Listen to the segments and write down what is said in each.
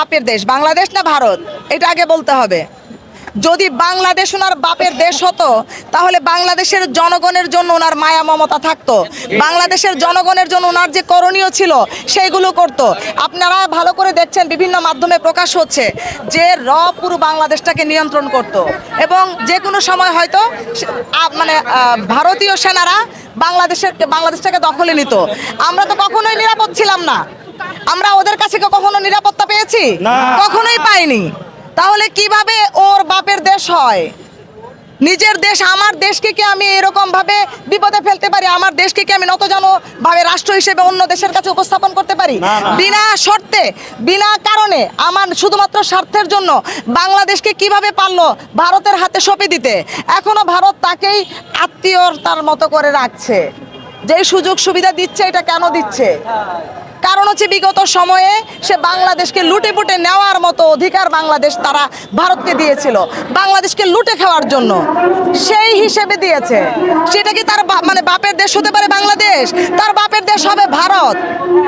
বাপের দেশ, বাংলাদেশ না ভারত? এটা আগে বলতে হবে। যদি বাংলাদেশ ওনার বাপের দেশ হতো, তাহলে বাংলাদেশের জনগণের জন্য ওনার মায়া মমতা থাকতো। বাংলাদেশের জনগণের জন্য ওনার যে করণীয় ছিল, সেইগুলো করতো। আপনারা ভালো করে দেখছেন, বিভিন্ন মাধ্যমে প্রকাশ হচ্ছে যে র পুরো বাংলাদেশটাকে নিয়ন্ত্রণ করত। এবং যে কোনো সময় হয়তো মানে ভারতীয় সেনারা বাংলাদেশের বাংলাদেশটাকে দখলে নিত। আমরা তো কখনোই নিরাপদ ছিলাম না। আমরা ওদের কাছে কখনো নিরাপত্তা পেয়েছি? কখনোই পাইনি। তাহলে কীভাবে ওর বাপের দেশ হয়? নিজের দেশ আমার দেশকে কি আমি এরকম ভাবে বিপদে ফেলতে পারি? আমার দেশকে কি আমি নতজানো ভাবে রাষ্ট্র হিসেবে অন্য দেশের কাছে উপস্থাপন করতে পারি? বিনা শর্তে বিনা কারণে আমার শুধুমাত্র স্বার্থের জন্য বাংলাদেশকে কীভাবে পারল ভারতের হাতে সঁপে দিতে? এখনও ভারত তাকেই আত্মীয়তার মতো করে রাখছে। যে সুযোগ সুবিধা দিচ্ছে এটা কেন দিচ্ছে? কারণ হচ্ছে বিগত সময়ে সে বাংলাদেশকে লুটে পুটে নেওয়ার মতো অধিকার বাংলাদেশ তারা ভারতকে দিয়েছিল। বাংলাদেশকে লুটে খাওয়ার জন্য। সেই হিসেবে দিয়েছে। সেটা কি তার মানে বাপের দেশ হতে পারে বাংলাদেশ? তার বাপের দেশ হবে ভারত।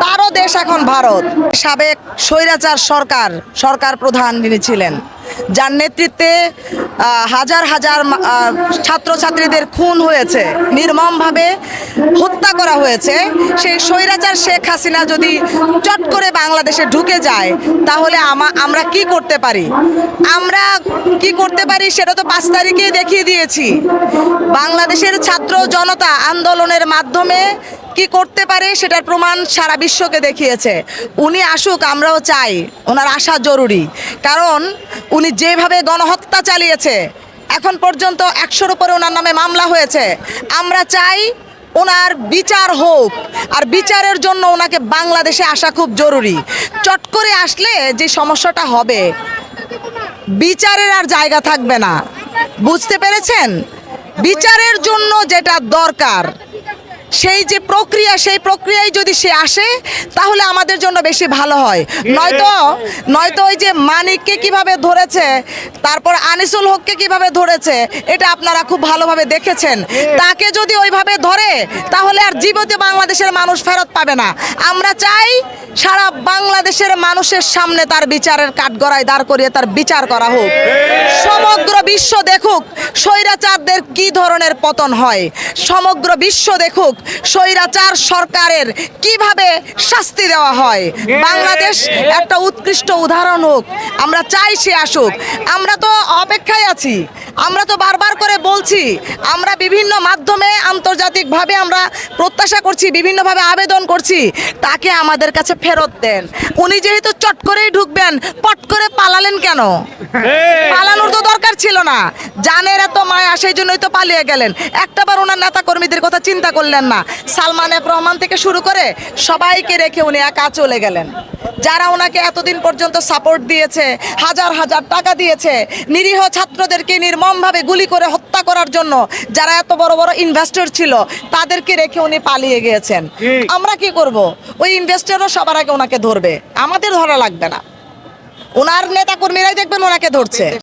তারও দেশ এখন ভারত। সাবেক স্বৈরাচার সরকার সরকার প্রধান যিনি ছিলেন যার নেতৃত্বে হাজার হাজার ছাত্রছাত্রীদের খুন হয়েছে, নির্মমভাবে হত্যা করা হয়েছে। সেই স্বৈরাচার শেখ হাসিনা যদি চট করে বাংলাদেশে ঢুকে যায়, তাহলে আমরা কি করতে পারি? আমরা কি করতে পারি সেটা তো পাঁচ তারিখেই দেখিয়ে দিয়েছি। বাংলাদেশের ছাত্র জনতা আন্দোলনের মাধ্যমে কি করতে পারে সেটার প্রমাণ সারা বিশ্বকে দেখিয়েছে। উনি আসুক, আমরাও চাই। ওনার আসা জরুরি। কারণ উনি যেভাবে গণহত্যা চালিয়েছে, এখন পর্যন্ত একশোর উপরে ওনার নামে মামলা হয়েছে। আমরা চাই ওনার বিচার হোক। আর বিচারের জন্য ওনাকে বাংলাদেশে আসা খুব জরুরি। চট করে আসলে যে সমস্যাটা হবে, বিচারের আর জায়গা থাকবে না। বুঝতে পেরেছেন? বিচারের জন্য যেটা দরকার সেই যে প্রক্রিয়া, সেই প্রক্রিয়ায় যদি সে আসে, তাহলে আমাদের জন্য বেশি ভালো হয়। নয়তো নয়তো ওই যে মানিককে কীভাবে ধরেছে, তারপর আনিসুল হককে কীভাবে ধরেছে, এটা আপনারা খুব ভালোভাবে দেখেছেন। তাকে যদি ওইভাবে ধরে, তাহলে আর জীবিত বাংলাদেশের মানুষ ফেরত পাবে না। আমরা চাই সারা বাংলাদেশের মানুষের সামনে তার বিচারের কাঠগড়ায় দাঁড় করিয়ে তার বিচার করা হোক। সমগ্র বিশ্ব দেখুক স্বৈরাচারদের কি ধরনের পতন হয়। সমগ্র বিশ্ব দেখুক স্বৈরাচার সরকারের কীভাবে শাস্তি দেওয়া হয়। বাংলাদেশ একটা উৎকৃষ্ট উদাহরণ হোক আমরা চাই সে আসুক। আমরা তো অপেক্ষায় আছি আমরা তো বারবার করে বলছি আমরা বিভিন্ন মাধ্যমে আন্তর্জাতিকভাবে আমরা প্রত্যাশা করছি বিভিন্নভাবে আবেদন করছি তাকে আমাদের কাছে ফেরত দেন। উনি যেহেতু চট করেই ঢুকবেন পট করে পালালেন কেন? পালানোর তো দরকার ছিল না। জানের এত মায়া সেই জন্যই তো পালিয়ে গেলেন। একটাবার ওনার নেতা কর্মীদের কথা চিন্তা করলেন না। সালমান এফ রহমান থেকে শুরু করে সবাইকে রেখে উনি একা চলে গেলেন। যারা ওনাকে এতদিন পর্যন্ত সাপোর্ট দিয়েছে হাজার হাজার টাকা দিয়েছে নিরীহ ছাত্রদেরকে নির্মমভাবে গুলি করে হত্যা করার জন্য যারা এত বড় বড় ইনভেস্টর ছিল তাদেরকে রেখে উনি পালিয়ে গিয়েছেন। আমরা কি করব? ওই ইনভেস্টরও সবার আগে ওনাকে ধরবে। আমাদের ধরা লাগবে না। ওনার নেতা কর্মীরাই দেখবেন ওনাকে ধরছে।